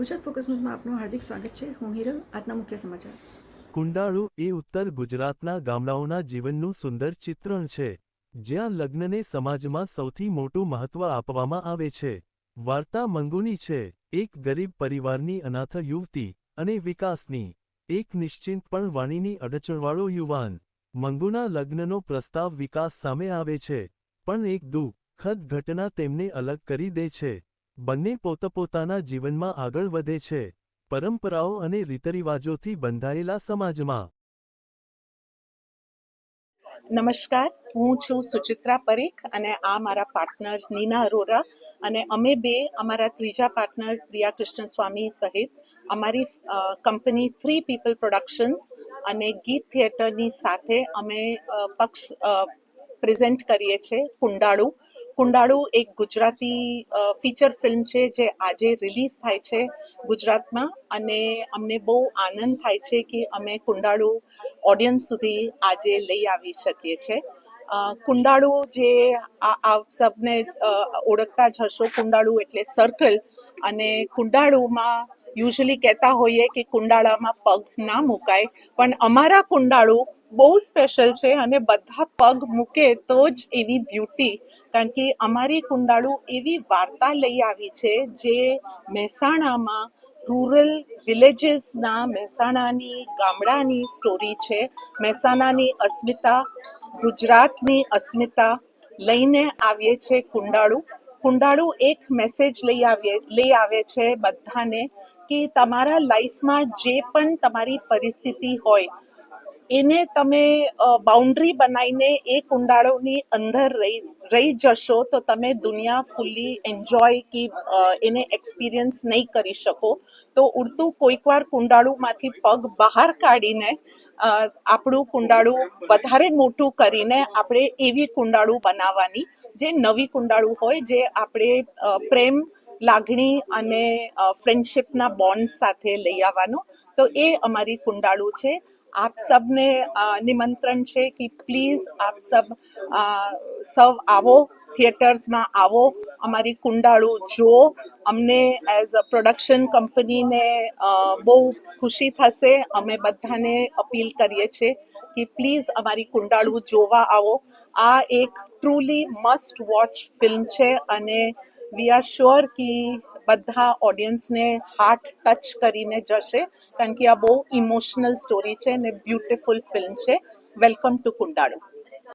Gujarat focus ન્યૂઝમાં આપનું હાર્દિક સ્વાગત છે. હું હિરલ, આજના મુખ્ય સમાચાર. કુંડાળુ એ ઉત્તર ગુજરાતના ગામડાઓના જીવનનું સુંદર ચિત્રણ છે, જ્યાં લગ્નને સમાજમાં સૌથી મોટું મહત્વ આપવામાં આવે છે. વાર્તા મંગુની છે, એક ગરીબ પરિવારની અનાથ યુવતી અને વિકાસની, એક નિશ્ચિંત પણ વાણીની અડચણવાળો યુવાન. મંગુના લગ્નનો પ્રસ્તાવ વિકાસ સામે આવે છે, પણ એક દુઃખદ ઘટના તેમને અલગ કરી દે છે. બંને પોતપોતાના જીવનમાં આગળ વધે છે, પરંપરાઓ અને રીતરિવાજોથી બંધાયેલા સમાજમાં. નમસ્કાર, હું છું સુચિત્રા પરીખ અને આ મારા પાર્ટનર નીના અરોરા અને અમે બે, અમારા ત્રીજા પાર્ટનર પ્રિયા કૃષ્ણ સ્વામી સહિત અમારી કંપની થ્રી પીપલ પ્રોડક્શન્સ અને ગીત થિયેટરની સાથે અમે પક્ષ પ્રેઝન્ટ કરીએ છીએ કુંડાળુ. કુંડાળુ એક ગુજરાતી ફીચર ફિલ્મ છે જે આજે રિલીઝ થાય છે ગુજરાતમાં અને અમને બહુ આનંદ થાય છે કે અમે કુંડાળુ ઓડિયન્સ સુધી આજે લઈ આવી શકીએ છીએ કુંડાળુ જે આ સબને ઓળખતા જ હશો, કુંડાળુ એટલે સર્કલ અને કુંડાળુમાં યુઝલી કહેતા હોઈએ કે કુંડાળામાં પગ ના મુકાય. પણ અમારા કુંડાળુ બહુ સ્પેશિયલ છે અને બધા પગ મૂકે તો જ એવી બ્યુટી કારણ કે અમારી કુંડાળુ એવી વાર્તા લઈ આવી છે જે મહેસાણામાં રૂરલ વિલેજીસના મહેસાણાની ગામડાની સ્ટોરી છે. મહેસાણાની અસ્મિતા, ગુજરાતની અસ્મિતા લઈને આવીએ છે કુંડાળુ. કુંડાળુ એક મેસેજ લઈ આવીએ, લઈ આવે છે બધાને કે તમારા લાઈફમાં જે પણ તમારી પરિસ્થિતિ હોય એને તમે બાઉન્ડ્રી બનાવીને એ કુંડાળોની અંદર રહી રહી જશો તો તમે દુનિયા ફૂલ્લી એન્જોય કે એને એક્સપિરિયન્સ નહીં કરી શકો. તો ઉડતું કોઈકવાર કુંડાળુમાંથી પગ બહાર કાઢીને આપણું કુંડાળું વધારે મોટું કરીને આપણે એવી કુંડાળું બનાવવાની. જે નવી કુંડાળું હોય, જે આપણે પ્રેમ, લાગણી અને ફ્રેન્ડશિપના બોન્ડ સાથે લઈ આવવાનું. તો એ અમારી કુંડાળું છે. આપ સબને નિમંત્રણ છે કે પ્લીઝ આપ સબ સૌ આવો થિયેટર્સમાં આવો અમારી કુંડાળુ જો અમને એઝ અ પ્રોડક્શન કંપનીને બહુ ખુશી થશે અમે બધાને અપીલ કરીએ છીએ કે પ્લીઝ અમારી કુંડાળુ જોવા આવો આ એક ટ્રુલી મસ્ટ વોચ ફિલ્મ છે અને વી આર શ્યોર કે બધા ઓડિયન્સને હાર્ટ ટચ કરીને જશે, કારણ કે આ બહુ ઇમોશનલ સ્ટોરી છે અને બ્યુટિફુલ ફિલ્મ છે. Welcome to Kundalu